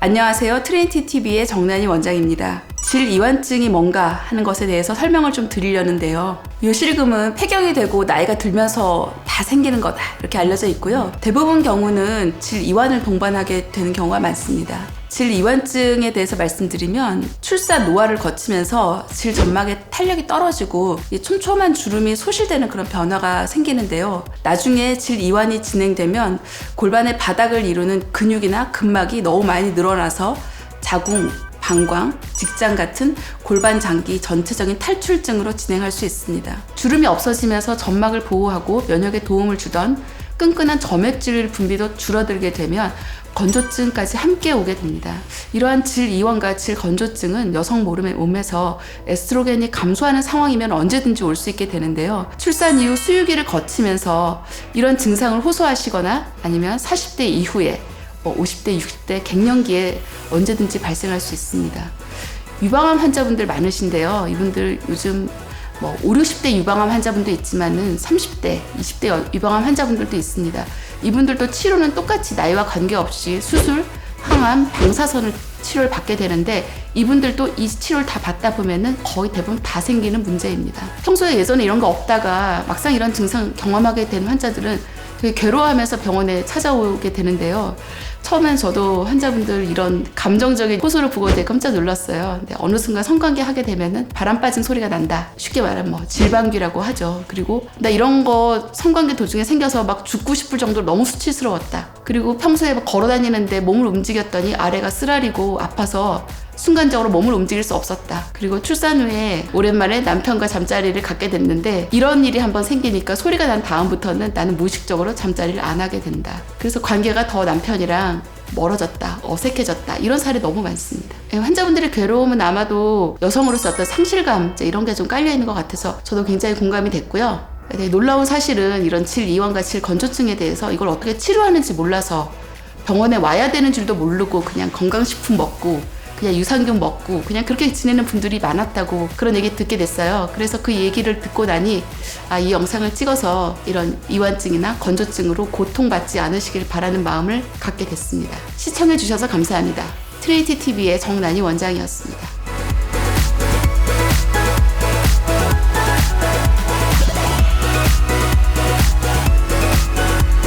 안녕하세요. 트레인티 TV의 정난이 원장입니다. 질 이완증이 뭔가 하는 것에 대해서 설명을 좀 드리려는데요. 요실금은 폐경이 되고 나이가 들면서 다 생기는 거다 이렇게 알려져 있고요. 대부분 경우는 질 이완을 동반하게 되는 경우가 많습니다. 질 이완증에 대해서 말씀드리면 출산 노화를 거치면서 질 점막의 탄력이 떨어지고 이 촘촘한 주름이 소실되는 그런 변화가 생기는데요. 나중에 질 이완이 진행되면 골반의 바닥을 이루는 근육이나 근막이 너무 많이 늘어나서 자궁, 방광, 직장 같은 골반 장기 전체적인 탈출증으로 진행할 수 있습니다. 주름이 없어지면서 점막을 보호하고 면역에 도움을 주던 끈끈한 점액질 분비도 줄어들게 되면 건조증까지 함께 오게 됩니다. 이러한 질 이완과 질 건조증은 여성 몸에서 에스트로겐이 감소하는 상황이면 언제든지 올 수 있게 되는데요. 출산 이후 수유기를 거치면서 이런 증상을 호소하시거나 아니면 40대 이후에 뭐 50대, 60대 갱년기에 언제든지 발생할 수 있습니다. 유방암 환자분들 많으신데요. 이분들 요즘 뭐 5, 60대 유방암 환자분도 있지만은 30대, 20대 유방암 환자분들도 있습니다. 이분들도 치료는 똑같이 나이와 관계없이 수술, 항암, 방사선을 치료를 받게 되는데 이분들도 이 치료를 다 받다 보면은 거의 대부분 다 생기는 문제입니다. 평소에 예전에 이런 거 없다가 막상 이런 증상 경험하게 된 환자들은 되게 괴로워하면서 병원에 찾아오게 되는데요. 처음엔 저도 환자분들 이런 감정적인 호소를 보고 되게 깜짝 놀랐어요. 근데 어느 순간 성관계 하게 되면은 바람 빠진 소리가 난다. 쉽게 말하면 뭐 질방귀라고 하죠. 그리고 나 이런 거 성관계 도중에 생겨서 막 죽고 싶을 정도로 너무 수치스러웠다. 그리고 평소에 막 걸어 다니는데 몸을 움직였더니 아래가 쓰라리고 아파서 순간적으로 몸을 움직일 수 없었다. 그리고 출산 후에 오랜만에 남편과 잠자리를 갖게 됐는데 이런 일이 한번 생기니까 소리가 난 다음부터는 나는 무의식적으로 잠자리를 안 하게 된다. 그래서 관계가 더 남편이랑 멀어졌다, 어색해졌다 이런 사례 너무 많습니다. 예, 환자분들의 괴로움은 아마도 여성으로서 어떤 상실감 이런 게 좀 깔려 있는 것 같아서 저도 굉장히 공감이 됐고요. 되게 놀라운 사실은 이런 질 이완과 질 건조증에 대해서 이걸 어떻게 치료하는지 몰라서 병원에 와야 되는 줄도 모르고 그냥 건강식품 먹고 그냥 유산균 먹고 그냥 그렇게 지내는 분들이 많았다고 그런 얘기 듣게 됐어요. 그래서 그 얘기를 듣고 나니 아, 이 영상을 찍어서 이런 이완증이나 건조증으로 고통받지 않으시길 바라는 마음을 갖게 됐습니다. 시청해주셔서 감사합니다. 트레이티 TV의 정난이 원장이었습니다.